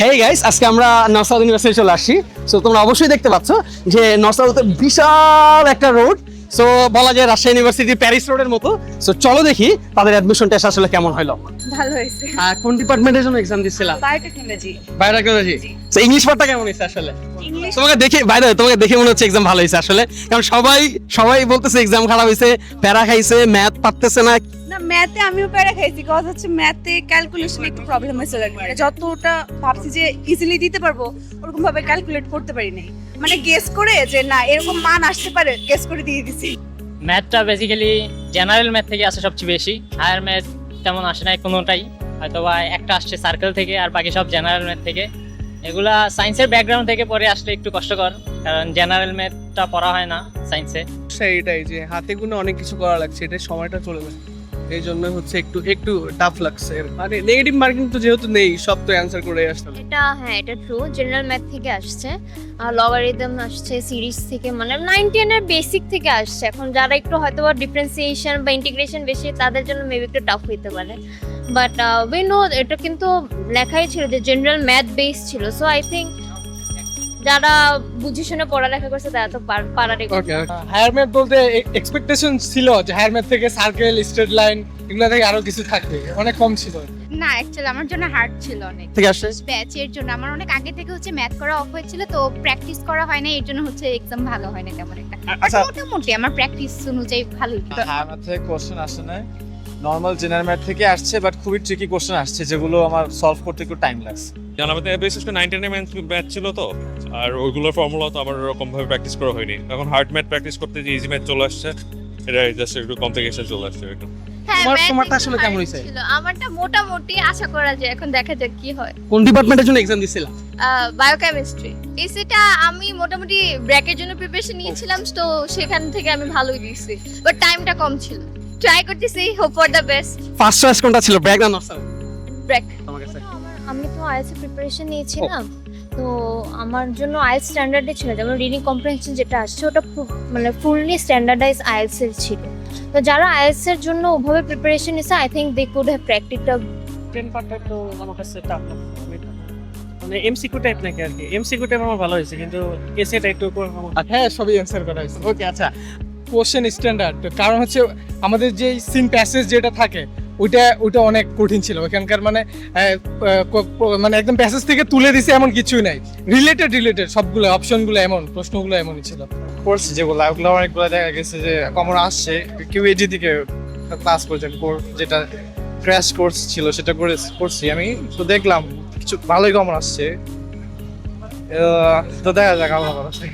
Hey guys আজকে আমরা north university চলে আসছি। সো তোমরা অবশ্যই দেখতে পাচ্ছ যে নর্থ সাউথের বিশাল একটা রোড সো বলা যায় রাজশাহী ইউনিভার্সিটি প্যারিস রোডের মতো। সো চলো দেখি তাদের অ্যাডমিশন টেস্ট আসলে কেমন হলো। ভালো হয়েছে। আর কোন ডিপার্টমেন্টের জন্য এক্সাম দিচ্ছিলাম? বায়োটেকনোলজি বায়োটেকনোলজি তো ইংলিশ পার্টটা কেমন হয়েছে আসলে? তোমাকে দেখে বাইরে তোমাকে দেখে মনে হচ্ছে এক্সাম ভালো হয়েছে আসলে। কারণ সবাই সবাই বলতেছে এক্সাম খারাপ হয়েছে প্যারা খাইছে ম্যাথ পারতেছে না ম্যাথে আমিও প্যারা খাইছি কজ হচ্ছে ম্যাথে ক্যালকুলেশন একটু প্রবলেম হয়েছিল মানে যতটা ভাবছি যে ইজিলি দিতে পারব ওরকম ভাবে ক্যালকুলেট করতে পারি নাই। মানে গেস করে যে না এরকম মান আসতে পারে গেস করে দিয়ে দিছি। ম্যাথটা বেসিক্যালি জেনারেল ম্যাথ থেকে আসে সবচেয়ে বেশি। হায়ার ম্যাথ তেমন আসে না কোনোটাই। হয়তো বা একটা আসছে সার্কেল থেকে আর বাকি সব জেনারেল ম্যাথ থেকে। এগুলা সায়েন্সের ব্যাকগ্রাউন্ড থেকে পড়ে আসলে একটু কষ্টকর কারণ জেনারেল ম্যাথটা পড়া হয় না সায়েন্সে সেইটাই যে হাতে গুনে অনেক কিছু করা লাগছে এটা সময়টা চলে যায়। এই জন্য হচ্ছে একটু একটু টাফ লাগছে। মানে নেগেটিভ মার্কিং তো যেহেতু নেই, সব তো অ্যান্সার করে আসতে এটা হ্যাঁ এটা ট্রু জেনারেল ম্যাথ থেকে আসছে। আর লগারিদম আসছে সিরিজ থেকে মানে নাইন টেনের বেসিক থেকে আসছে। এখন যারা একটু হয়তো বা ডিফারেন্সিয়েশন বা ইন্টিগ্রেশন বেশি, তাদের জন্য মেবি একটু টাফ হইতে পারে। বাট উই নো এটা কিন্তু লেখাই ছিল যে জেনারেল ম্যাথ বেস ছিল। সো আই থিঙ্ক যারা বুঝে শুনে পড়ালেখা করছে তারা তো পার- পারারই কথা। ওকে হায়ার ম্যাথ বলতে এক্সপেকটেশন ছিল যে হায়ার ম্যাথ থেকে সার্কেল স্ট্রেট লাইন এগুলো থেকে আরও কিছু থাকবে। অনেক কম ছিল। না অ্যাকচুয়ালি আমার জন্য হার্ড ছিল অনেক। ঠিক আছে ব্যাচের জন্য। আমার অনেক আগে থেকে হচ্ছে ম্যাথ করা অফ হয়েছিল তো প্র্যাকটিস করা হয় না এর জন্য হচ্ছে এক্সাম ভালো হয় না তেমন একটা। আচ্ছা। মোটামুটি আমার প্র্যাকটিস অনুযায়ী ভালোই। হায়ার ম্যাথ থেকে কোশ্চেন আসে না নর্মাল জেনারেল ম্যাথ থেকে আসছে বাট খুবই ট্রিকি কোশ্চেন আসছে যেগুলো আমার সলভ করতে একটু টাইম লাগছে জানাবাতে বিশেষ করে নাইনটিন ম্যাথ ছিল তো আর ওইগুলোর ফর্মুলা তো আমার ওরকম ভাবে প্র্যাকটিস করা হয়নি। এখন হার্ড ম্যাথ প্র্যাকটিস করতে যে ইজি ম্যাথ চলে আসছে এটা জাস্ট একটু কমপ্লিকেশন চলে আসছে একটু হ্যাঁ তোমার- math তোমারটা আসলে কেমন? ছিল। আমারটা মোটামুটি আশা করা যায় এখন দেখা যাক কি হয়। কোন ডিপার্টমেন্টের জন্য এক্সাম দিছিলাম বায়োকেমিস্ট্রি এসিটা আমি মোটামুটি ব্র্যাকের জন্য প্রিপারেশন নিয়েছিলাম তো সেখান থেকে আমি ভালোই দিয়েছি বাট টাইমটা কম ছিল। ট্রাই করতেছি hope for the best first choice কোনটা ছিল? ব্র্যাক না তোমার কাছে। আমি তো আইএলস প্রিপারেশন নিয়েছিলাম। তো আমার জন্য আইএলস স্ট্যান্ডার্ডে ছিল যেমন রিডিং কম্প্রিহেনশন যেটা আসছে ওটা মানে ফুললি স্ট্যান্ডার্ডাইজ আইএলস এর ছিল। তো যারা আইএলস এর জন্য ওভাবে প্রিপারেশন নিছে I think they could have practised ten পার্টটা তো আমার কাছে টাফ মানে এমসিকিউ টাইপ নাকি আর কি? এমসিকিউ টাইপ আমার ভালো হয়েছে কিন্তু এসএটা একটু হ্যাঁ সবই অ্যান্সার করা হয়েছে। ওকে আচ্ছা। কোশ্চেন স্ট্যান্ডার্ড কারণ হচ্ছে আমাদের যে সিন প্যাসেজ যেটা থাকে, ওইটা ওইটা অনেক কঠিন ছিল। ওখানকার মানে মানে একদম প্যাসেজ থেকে তুলে দিছে এমন কিছুই নাই। রিলেটেড রিলেটেড সবগুলো অপশনগুলো এমন, প্রশ্নগুলো এমনই ছিল। পড়ছি যেগুলো ওগুলো অনেকগুলো দেখা গেছে যে, কমন আসছে। কিউএডি থেকে ক্লাস করছে যেটা ক্র্যাশ কোর্স ছিল, সেটা করে, করছি আমি। তো দেখলাম, কিছু ভালোই কমন আসছে। তো দেখা যাক ভালো